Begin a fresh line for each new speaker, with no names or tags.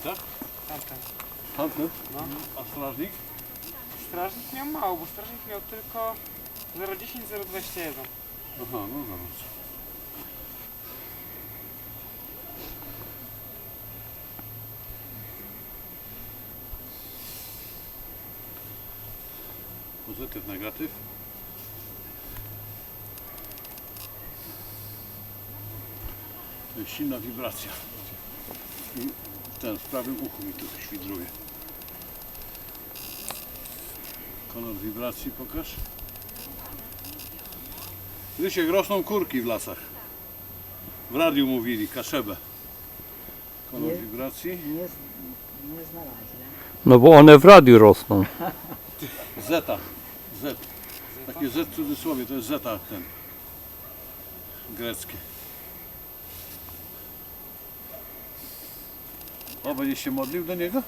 tak?
Tamten.
Tamten?
No.
A strażnik?
Strażnik miał mało, bo strażnik miał tylko 010, 021.
Aha, no zobacz. Pozytyw, negatyw. To jest silna wibracja. Ten w prawym uchu mi tu świdruje. Kolor wibracji pokaż. Rysiek, rosną kurki w lasach. W radiu mówili, kaszebę. Kolor
Nie.
wibracji.
Nie, nie znalazłem.
No bo one w radiu rosną.
Zeta. Z. Takie Z w cudzysłowie, to jest zeta ten. Greckie. O, będziesz się modlił do niego?